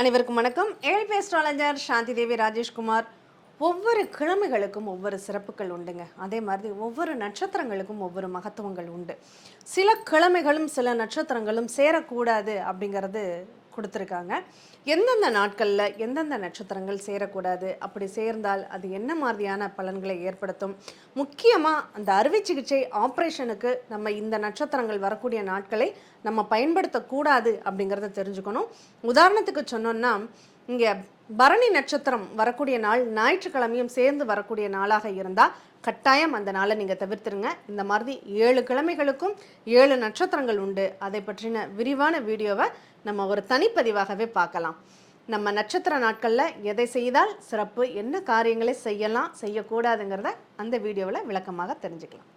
அனைவருக்கும் வணக்கம். ஏழ்பி அஸ்ட்ராலஜர் சாந்தி தேவி ராஜேஷ்குமார் ஒவ்வொரு கிழமைகளுக்கும் ஒவ்வொரு சிறப்புகள் உண்டுங்க. அதே மாதிரி ஒவ்வொரு நட்சத்திரங்களுக்கும் ஒவ்வொரு மகத்துவங்கள் உண்டு. சில கிழமைகளும் சில நட்சத்திரங்களும் சேரக்கூடாது அப்படிங்கிறது கொடுத்துருக்காங்க. எந்தெந்த நாட்களில் எந்தெந்த நட்சத்திரங்கள் சேரக்கூடாது? அப்படி சேர்ந்தால் அது என்ன மாதிரியான பலன்களை ஏற்படுத்தும்? முக்கியமாக அந்த அறுவை சிகிச்சை ஆப்ரேஷனுக்கு நம்ம இந்த நட்சத்திரங்கள் வரக்கூடிய நாட்களை நம்ம பயன்படுத்தக்கூடாது அப்படிங்கிறத தெரிஞ்சுக்கணும். உதாரணத்துக்கு சொன்னோன்னா இங்கே பரணி நட்சத்திரம் வரக்கூடிய நாள் ஞாயிற்றுக்கிழமையும் சேர்ந்து வரக்கூடிய நாளாக இருந்தால் கட்டாயம் அந்த நாளை நீங்கள் தவிர்த்துருங்க. இந்த மாதிரி ஏழு கிழமைகளுக்கும் ஏழு நட்சத்திரங்கள் உண்டு. அதை பற்றின விரிவான வீடியோவை நம்ம ஒரு தனிப்பதிவாகவே பார்க்கலாம். நம்ம நட்சத்திர நாட்களில் எதை செய்தால் சிறப்பு என்ன காரியங்களை செய்யலாம் செய்யக்கூடாதுங்கிறத அந்த வீடியோவில் விளக்கமாக தெரிஞ்சுக்கலாம்.